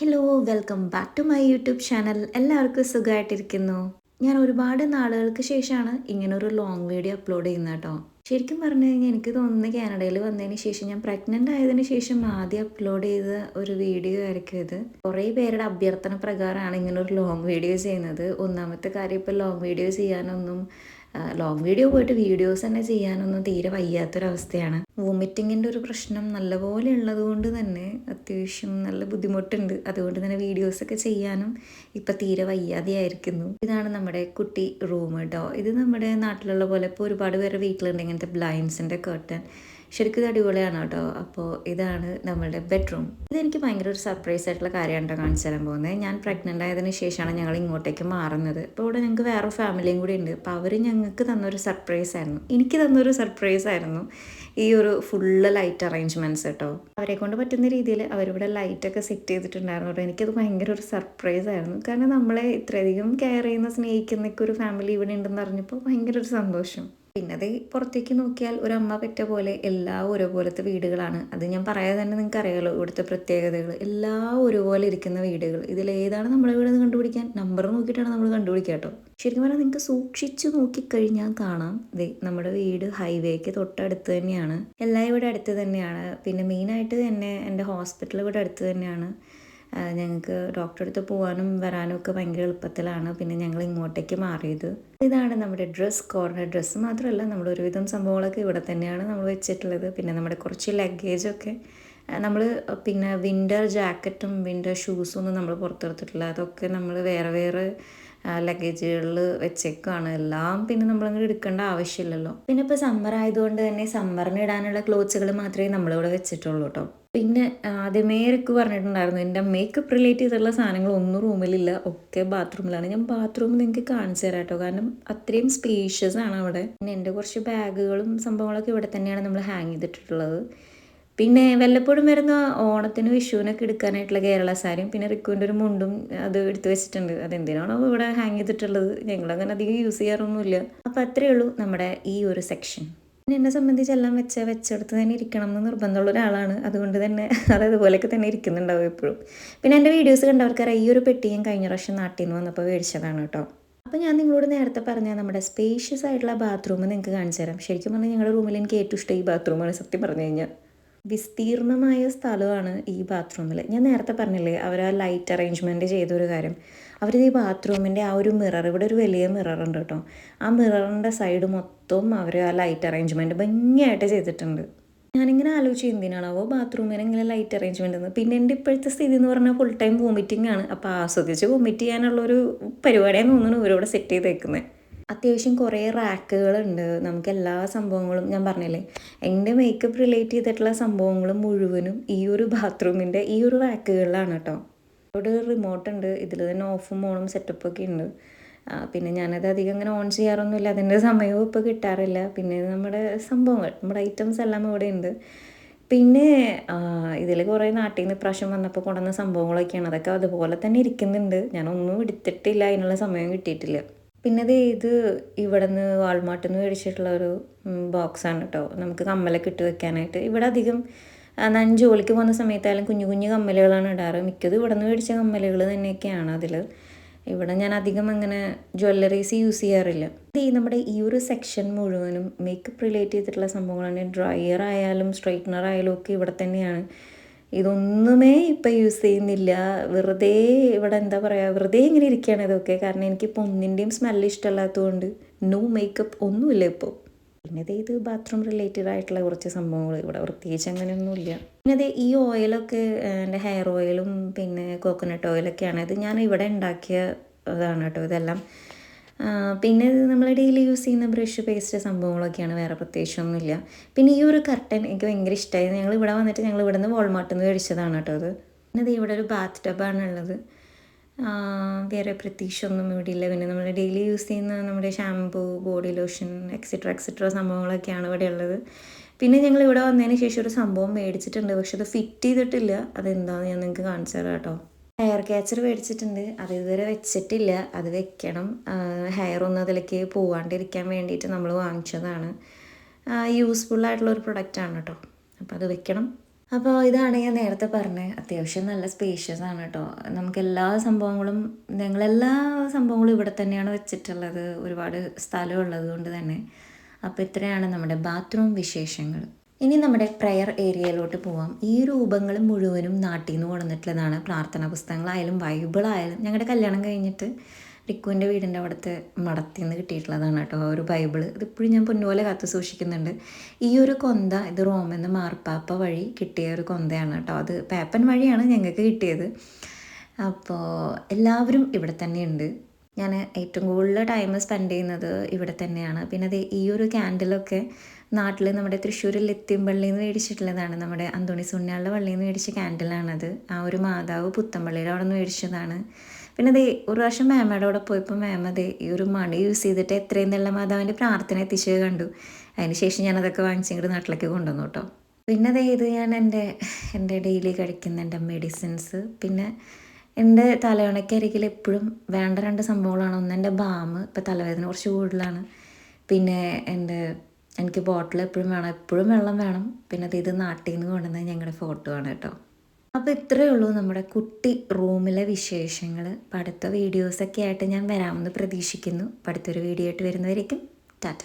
Hello welcome back to my YouTube channel എല്ലാവർക്കും സുഖമായിട്ടിരിക്കുന്നു. ഞാൻ ഒരുപാട് നാളുകൾക്ക് ശേഷമാണ് ഒരു ലോങ് വീഡിയോ അപ്ലോഡ് ചെയ്യുന്നത് കേട്ടോ. ശരിക്കും പറഞ്ഞു കഴിഞ്ഞാൽ എനിക്ക് തോന്നുന്നത് കാനഡയിൽ വന്നതിന് ശേഷം ഞാൻ പ്രഗ്നന്റ് ആയതിനു ശേഷം ആദ്യം അപ്ലോഡ് ചെയ്ത ഒരു വീഡിയോ ആയിരിക്കും ഇത്. കുറേ പേരുടെ അഭ്യർത്ഥന പ്രകാരമാണ് ഇങ്ങനെ ഒരു ലോങ് വീഡിയോ ചെയ്യുന്നത്. ഒന്നാമത്തെ കാര്യം ഇപ്പോൾ ലോങ് വീഡിയോ ചെയ്യാനൊന്നും ലോങ് വീഡിയോ പോയിട്ട് വീഡിയോസ് തന്നെ ചെയ്യാനൊന്നും തീരെ വയ്യാത്തൊരവസ്ഥയാണ്. വോമിറ്റിങ്ങിന്റെ ഒരു പ്രശ്നം നല്ലപോലെ ഉള്ളത് കൊണ്ട് തന്നെ അത്യാവശ്യം നല്ല ബുദ്ധിമുട്ടുണ്ട്. അതുകൊണ്ട് തന്നെ വീഡിയോസൊക്കെ ചെയ്യാനും ഇപ്പം തീരെ വയ്യാതെയായിരിക്കുന്നു. ഇതാണ് നമ്മുടെ കുട്ടി റൂം കേട്ടോ ഇത് നമ്മുടെ നാട്ടിലുള്ള പോലെ ഇപ്പോൾ ഒരുപാട് പേരുടെ വീട്ടിലുണ്ട് ഇങ്ങനത്തെ ബ്ലൈൻഡ്സിന്റെ കർട്ടൻ ശരിക്കും അടിപൊളിയാണ് കേട്ടോ. അപ്പോൾ ഇതാണ് നമ്മളുടെ ബെഡ്റൂം ഇതെനിക്ക് ഭയങ്കര ഒരു സർപ്രൈസ് ആയിട്ടുള്ള കാര്യമാണ് കേട്ടോ കാണിച്ചു തരാൻ പോകുന്നത്. ഞാൻ പ്രഗ്നന്റ് ആയതിനു ശേഷമാണ് ഞങ്ങൾ ഇങ്ങോട്ടേക്ക് മാറുന്നത്. അപ്പോൾ ഇവിടെ ഞങ്ങൾക്ക് വേറെ ഫാമിലിയും കൂടി ഉണ്ട്. അപ്പോൾ അവർ ഞങ്ങൾക്ക് തന്നൊരു സർപ്രൈസ് ആയിരുന്നു. എനിക്ക് തന്നൊരു സർപ്രൈസ് ആയിരുന്നു ഈ ഒരു ഫുള്ള് ലൈറ്റ് അറേഞ്ച്മെന്റ്സ് കേട്ടോ. അവരെ കൊണ്ട് പറ്റുന്ന രീതിയിൽ അവരിവിടെ ലൈറ്റൊക്കെ സെറ്റ് ചെയ്തിട്ടുണ്ടായിരുന്നു കേട്ടോ. എനിക്കത് ഭയങ്കര ഒരു സർപ്രൈസ് ആയിരുന്നു. കാരണം നമ്മളെ ഇത്രയധികം കെയർ ചെയ്യുന്ന സ്നേഹിക്കുന്നൊക്കെ ഒരു ഫാമിലി ഇവിടെ ഉണ്ടെന്ന് അറിഞ്ഞപ്പോൾ ഭയങ്കര ഒരു സന്തോഷം. പിന്നെ അത് പുറത്തേക്ക് നോക്കിയാൽ ഒരു അമ്മ പെറ്റ പോലെ എല്ലാ ഒരുപോലത്തെ വീടുകളാണ്. അത് ഞാൻ പറയാതെ തന്നെ നിങ്ങൾക്ക് അറിയാലോ ഇവിടുത്തെ പ്രത്യേകതകൾ എല്ലാ ഒരുപോലെ ഇരിക്കുന്ന വീടുകൾ. ഇതിലേതാണ് നമ്മളെ വീട് കണ്ടുപിടിക്കാൻ? നമ്പർ നോക്കിയിട്ടാണ് നമ്മൾ കണ്ടുപിടിക്കുക കേട്ടോ. ശരിക്കും പറഞ്ഞാൽ നിങ്ങൾക്ക് സൂക്ഷിച്ചു നോക്കിക്കഴിഞ്ഞാൽ കാണാം. ദേ നമ്മുടെ വീട് ഹൈവേക്ക് തൊട്ടടുത്ത് തന്നെയാണ്. എല്ലാം ഇവിടെ അടുത്ത് തന്നെയാണ്. പിന്നെ മെയിനായിട്ട് തന്നെ എന്റെ ഹോസ്പിറ്റൽ ഇവിടെ അടുത്ത് തന്നെയാണ്. ഞങ്ങൾക്ക് ഡോക്ടറെ അടുത്ത് പോകാനും വരാനും ഒക്കെ ഭയങ്കര എളുപ്പത്തിലാണ്. പിന്നെ ഞങ്ങൾ ഇങ്ങോട്ടേക്ക് മാറിയത്. ഇതാണ് നമ്മുടെ ഡ്രസ്സ് കോർണർ ഡ്രസ്സ് മാത്രമല്ല നമ്മൾ ഒരുവിധം സംഭവങ്ങളൊക്കെ ഇവിടെ തന്നെയാണ് നമ്മൾ വെച്ചിട്ടുള്ളത്. പിന്നെ നമ്മുടെ കുറച്ച് ലഗേജൊക്കെ നമ്മൾ പിന്നെ വിന്റർ ജാക്കറ്റും വിന്റർ ഷൂസും ഒന്നും നമ്മൾ പുറത്തെടുത്തിട്ടില്ല. അതൊക്കെ നമ്മൾ വേറെ വേറെ ലഗേജുകളിൽ വെച്ചേക്കാണ് എല്ലാം പിന്നെ നമ്മളങ്ങനെ എടുക്കേണ്ട ആവശ്യമില്ലല്ലോ. പിന്നെ ഇപ്പോൾ സമ്മർ ആയതുകൊണ്ട് തന്നെ സമ്മറിന് ഇടാനുള്ള ക്ലോത്ത്സുകൾ മാത്രമേ നമ്മളിവിടെ വെച്ചിട്ടുള്ളൂ കേട്ടോ പിന്നെ ആദ്യമേ ഇറക്ക് പറഞ്ഞിട്ടുണ്ടായിരുന്നു എന്റെ മേക്കപ്പ് റിലേറ്റ് ചെയ്തിട്ടുള്ള സാധനങ്ങൾ ഒന്നും റൂമിലില്ല ഒക്കെ ബാത്റൂമിലാണ് ഞാൻ ബാത്റൂം നിങ്ങൾക്ക് കാണിച്ചു തരാം കേട്ടോ കാരണം അത്രയും സ്പേഷ്യസ് ആണ് അവിടെ. പിന്നെ എന്റെ കുറച്ച് ബാഗുകളും സംഭവങ്ങളൊക്കെ ഇവിടെ തന്നെയാണ് നമ്മൾ ഹാങ് ചെയ്തിട്ടുള്ളത്. പിന്നെ വല്ലപ്പോഴും വരുന്ന ഓണത്തിന് വിഷുവിനൊക്കെ എടുക്കാനായിട്ടുള്ള കേരള സാരിയും പിന്നെ റിക്കുവിന്റെ ഒരു മുണ്ടും അത് എടുത്തു വെച്ചിട്ടുണ്ട്. അതെന്തിനാണോ ഇവിടെ ഹാങ് ചെയ്തിട്ടുള്ളത്? ഞങ്ങളങ്ങനെ അധികം യൂസ് ചെയ്യാറൊന്നുമില്ല. അപ്പോൾ അത്രയേ ഉള്ളൂ നമ്മുടെ ഈ ഒരു സെക്ഷൻ എന്നെ സംബന്ധിച്ച് എല്ലാം വെച്ച വെച്ചെടുത്ത് തന്നെ ഇരിക്കണം എന്ന് നിർബന്ധമുള്ള ഒരാളാണ്. അതുകൊണ്ട് തന്നെ അത് അതുപോലെയൊക്കെ തന്നെ ഇരിക്കുന്നുണ്ടാവും എപ്പോഴും. പിന്നെ എന്റെ വീഡിയോസ് കണ്ടവർക്കറിയാം ഈ ഒരു പെട്ടി ഞാൻ കഴിഞ്ഞ പ്രാവശ്യം നാട്ടിൽ നിന്ന് വന്നപ്പോൾ മേടിച്ചതാണ് കേട്ടോ. അപ്പോൾ ഞാൻ നിങ്ങളോട് നേരത്തെ പറഞ്ഞ നമ്മുടെ സ്പേഷ്യസ് ആയിട്ടുള്ള ബാത്റൂം നിങ്ങൾക്ക് കാണിച്ചു തരാം. ശരിക്കും പറഞ്ഞാൽ ഞങ്ങളുടെ റൂമിൽ എനിക്ക് ഏറ്റവും ഇഷ്ടം ഈ ബാത്റൂമാണ് സത്യം പറഞ്ഞു കഴിഞ്ഞാൽ വിസ്തീർണമായ സ്ഥലമാണ് ഈ ബാത്റൂമിൽ ഞാൻ നേരത്തെ പറഞ്ഞില്ലേ അവർ ആ ലൈറ്റ് അറേഞ്ച്മെന്റ് ചെയ്തൊരു കാര്യം. അവർ ഈ ബാത്റൂമിന്റെ ആ ഒരു മിറർ ഇവിടെ ഒരു വലിയ മിറർ ഉണ്ട് കേട്ടോ ആ മിററിന്റെ സൈഡ് മൊത്തം അവർ ആ ലൈറ്റ് അറേഞ്ച്മെന്റ് ഭംഗിയായിട്ട് ചെയ്തിട്ടുണ്ട്. ഞാനിങ്ങനെ ആലോചിച്ച് എന്തിനാണാവോ ബാത്റൂമിന് ഇങ്ങനെ ലൈറ്റ് അറേഞ്ച്മെന്റ് എന്ന്. പിന്നെ എന്റെ ഇപ്പോഴത്തെ സ്ഥിതി എന്ന് പറഞ്ഞാൽ ഫുൾ ടൈം വോമിറ്റിംഗ് ആണ്. അപ്പോൾ ആസ്വദിച്ച് വോമിറ്റ് ചെയ്യാനുള്ളൊരു പരിപാടിയാണ് തോന്നുന്നു ഇവരോട് സെറ്റ് ചെയ്തേക്കുന്നത് അത്യാവശ്യം കുറേ റാക്കുകളുണ്ട്. നമുക്ക് എല്ലാ സംഭവങ്ങളും ഞാൻ പറഞ്ഞില്ലേ എന്റെ മേക്കപ്പ് റിലേറ്റ് ചെയ്തിട്ടുള്ള സംഭവങ്ങളും മുഴുവനും ഈ ഒരു ബാത്റൂമിന്റെ ഈ ഒരു റാക്കുകളിലാണ് കേട്ടോ. അവിടെ റിമോട്ട് ഉണ്ട് ഇതിൽ തന്നെ ഓഫും ഓണും സെറ്റപ്പൊക്കെ ഉണ്ട്. പിന്നെ ഞാനത് അധികം അങ്ങനെ ഓൺ ചെയ്യാറൊന്നുമില്ല അതിന്റെ സമയവും ഇപ്പോൾ കിട്ടാറില്ല. പിന്നെ നമ്മുടെ സംഭവങ്ങൾ നമ്മുടെ ഐറ്റംസ് എല്ലാം ഇവിടെ ഉണ്ട്. പിന്നെ ഇതിൽ കുറേ നാട്ടിൽ നിന്ന് ഇപ്രാവശ്യം വന്നപ്പോൾ കൊണ്ടുവന്ന സംഭവങ്ങളൊക്കെയാണ്. അതൊക്കെ അതുപോലെ തന്നെ ഇരിക്കുന്നുണ്ട്. ഞാനൊന്നും എടുത്തിട്ടില്ല അതിനുള്ള സമയം കിട്ടിയിട്ടില്ല. പിന്നെ ഇത് ഇത് ഇവിടെ നിന്ന് വാൾമാർട്ടിൽ നിന്ന് മേടിച്ചിട്ടുള്ള ഒരു ബോക്സാണ് കേട്ടോ നമുക്ക് കമ്മലൊക്കെ ഇട്ട് വെക്കാനായിട്ട്. ഇവിടെ അധികം ഞാൻ ജോലിക്ക് പോകുന്ന സമയത്തായാലും കുഞ്ഞു കുഞ്ഞു കമ്മലുകളാണ് ഇടാറ്. മിക്കതും ഇവിടെ നിന്ന് മേടിച്ച കമ്മലുകൾ തന്നെയൊക്കെയാണ് അതിൽ ഇവിടെ ഞാൻ അധികം അങ്ങനെ ജ്വല്ലറീസ് യൂസ് ചെയ്യാറില്ല. ഈ നമ്മുടെ ഈ ഒരു സെക്ഷൻ മുഴുവനും മേക്കപ്പ് റിലേറ്റ് ചെയ്തിട്ടുള്ള സംഭവങ്ങളാണ്. ഡ്രയർ ആയാലും സ്ട്രൈറ്റ്നർ ആയാലും ഒക്കെ ഇവിടെ തന്നെയാണ്. ഇതൊന്നുമേ ഇപ്പം യൂസ് ചെയ്യുന്നില്ല. വെറുതെ ഇവിടെ എന്താ പറയുക വെറുതെ ഇങ്ങനെ ഇരിക്കുകയാണ് ഇതൊക്കെ. കാരണം എനിക്കിപ്പോൾ ഒന്നിന്റെയും സ്മെല്ല് ഇഷ്ടമല്ലാത്തതുകൊണ്ട് നോ മേക്കപ്പ് ഒന്നുമില്ല ഇപ്പോൾ പിന്നെ ഇത് ഇത് ബാത്റൂം റിലേറ്റഡ് ആയിട്ടുള്ള കുറച്ച് സംഭവങ്ങൾ. ഇവിടെ പ്രത്യേകിച്ച് അങ്ങനെയൊന്നുമില്ല. പിന്നെ അത് ഈ ഓയിലൊക്കെ എന്റെ ഹെയർ ഓയിലും പിന്നെ കോക്കനട്ട് ഓയിലൊക്കെയാണ് ഇത് ഞാൻ ഇവിടെ ഉണ്ടാക്കിയ കേട്ടോ. ഇതെല്ലാം പിന്നെ നമ്മൾ ഡെയിലി യൂസ് ചെയ്യുന്ന ബ്രഷ് പേസ്റ്റ് സംഭവങ്ങളൊക്കെയാണ്. വേറെ പ്രത്യേകിച്ചൊന്നുമില്ല. പിന്നെ ഈ ഒരു കർട്ടൻ എനിക്ക് ഭയങ്കര ഇഷ്ടമായി ഞങ്ങൾ ഇവിടെ വന്നിട്ട് ഞങ്ങൾ ഇവിടെ നിന്ന് വോൾമാർട്ടിൽ നിന്ന് മേടിച്ചതാണ് കേട്ടോ അത്. പിന്നെ ഇവിടെ ഒരു ബാത്ത് ടബാണ് ഉള്ളത്. വേറെ പ്രതീക്ഷയൊന്നും ഇവിടെ ഇല്ല. പിന്നെ നമ്മൾ ഡെയിലി യൂസ് ചെയ്യുന്ന നമ്മുടെ shampoo body lotion etcetera etcetera സംഭവങ്ങളൊക്കെയാണ് ഇവിടെ ഉള്ളത്. പിന്നെ ഞങ്ങൾ ഇവിടെ വന്നതിന് ശേഷം ഒരു സംഭവം മേടിച്ചിട്ടുണ്ട്. പക്ഷെ അത് ഫിറ്റ് ചെയ്തിട്ടില്ല. അതെന്താണെന്ന് ഞാൻ നിങ്ങൾക്ക് കാണിച്ചു തരാം കേട്ടോ ഹെയർ ക്യാച്ചർ മേടിച്ചിട്ടുണ്ട്. അത് ഇതുവരെ വെച്ചിട്ടില്ല. അത് വെക്കണം. ഹെയർ ഒന്നും അതിലേക്ക് പോവാണ്ടിരിക്കാൻ വേണ്ടിയിട്ട് നമ്മൾ വാങ്ങിച്ചതാണ്. യൂസ്ഫുൾ ആയിട്ടുള്ള ഒരു പ്രൊഡക്റ്റാണ് കേട്ടോ അപ്പോൾ അത് വെക്കണം. അപ്പോൾ ഇതാണ് ഞാൻ നേരത്തെ പറഞ്ഞത് അത്യാവശ്യം നല്ല സ്പേഷ്യസ് ആണ് കേട്ടോ നമുക്ക് എല്ലാ സംഭവങ്ങളും ഞങ്ങളെല്ലാ സംഭവങ്ങളും ഇവിടെ തന്നെയാണ് വെച്ചിട്ടുള്ളത്. ഒരുപാട് സ്ഥലം ഉള്ളത് കൊണ്ട് തന്നെ. അപ്പോൾ ഇത്രയാണ് നമ്മുടെ ബാത്റൂം വിശേഷങ്ങൾ. ഇനി നമ്മുടെ പ്രയർ ഏരിയയിലോട്ട് പോവാം. ഈ രൂപങ്ങൾ മുഴുവനും നാട്ടിൽ നിന്ന് കൊണ്ടുവന്നിട്ടുള്ളതാണ്. പ്രാർത്ഥനാ പുസ്തകങ്ങളായാലും ബൈബിളായാലും ഞങ്ങളുടെ കല്യാണം കഴിഞ്ഞിട്ട് റിക്കുവിന്റെ വീടിന്റെ അവിടുത്തെ മടത്തിൽ നിന്ന് കിട്ടിയിട്ടുള്ളതാണ് കേട്ടോ ഒരു ബൈബിൾ. ഇതിപ്പോഴും ഞാൻ പൊന്നുപോലെ കാത്തു സൂക്ഷിക്കുന്നുണ്ട്. ഈ ഒരു കൊന്ത ഇത് റോമെന്ന് മാർപ്പാപ്പ വഴി കിട്ടിയ ഒരു കൊന്തയാണ് കേട്ടോ. അത് പേപ്പൻ വഴിയാണ് ഞങ്ങൾക്ക് കിട്ടിയത്. അപ്പോൾ എല്ലാവരും ഇവിടെ തന്നെയുണ്ട്. ഞാൻ ഏറ്റവും കൂടുതൽ ടൈം സ്പെൻഡ് ചെയ്യുന്നത് ഇവിടെ തന്നെയാണ്. പിന്നെ അത് ഈ ഒരു ക്യാൻഡിലൊക്കെ നാട്ടിൽ നമ്മുടെ തൃശ്ശൂരിൽ എത്തിയമ്പള്ളിയിൽ നിന്ന് മേടിച്ചിട്ടുള്ളതാണ്. നമ്മുടെ അന്തോണി സുണ്യാളുടെ പള്ളിയിൽ നിന്ന് മേടിച്ച ക്യാൻഡിലാണത് ആ ഒരു മാതാവ് പുത്തമ്പള്ളിയുടെ അവിടെ നിന്ന് മേടിച്ചതാണ്. പിന്നെ അതേ ഒരു പ്രാവശ്യം മേമയുടെ അവിടെ പോയപ്പോൾ മേമ ദേ ഈ ഒരു മണി യൂസ് ചെയ്തിട്ട് എത്രയും നല്ല മാതാവിന്റെ പ്രാർത്ഥന എത്തിച്ചത് കണ്ടു. അതിന് ശേഷം ഞാൻ അതൊക്കെ വാങ്ങിച്ചിങ്ങോട്ട് നാട്ടിലേക്ക് കൊണ്ടുവന്നു കേട്ടോ. പിന്നെ അതേ ഇത് ഞാൻ എന്റെ എന്റെ ഡെയിലി കഴിക്കുന്ന എന്റെ മെഡിസിൻസ് പിന്നെ എന്റെ തലയണയ്ക്കരികിൽ എപ്പോഴും വേണ്ട രണ്ട് സംഭവങ്ങളാണ്. ഒന്ന് എന്റെ ബാമ് ഇപ്പോൾ തലവേദന കുറച്ച് കൂടുതലാണ്. പിന്നെ എന്റെ എനിക്ക് ബോട്ടിൽ എപ്പോഴും വേണം എപ്പോഴും വെള്ളം വേണം. പിന്നെ അത് ഇത് നാട്ടിൽ നിന്ന് കൊണ്ടുവന്ന ഞങ്ങളുടെ ഫോട്ടോ ആണ് കേട്ടോ. അപ്പോൾ ഇത്രയേ ഉള്ളൂ നമ്മുടെ കുട്ടി റൂമിലെ വിശേഷങ്ങൾ. അടുത്ത വീഡിയോസൊക്കെ ആയിട്ട് ഞാൻ വരാമെന്ന് പ്രതീക്ഷിക്കുന്നു. അടുത്തൊരു വീഡിയോ ആയിട്ട് വരുന്നവരേക്കും ടാറ്റ.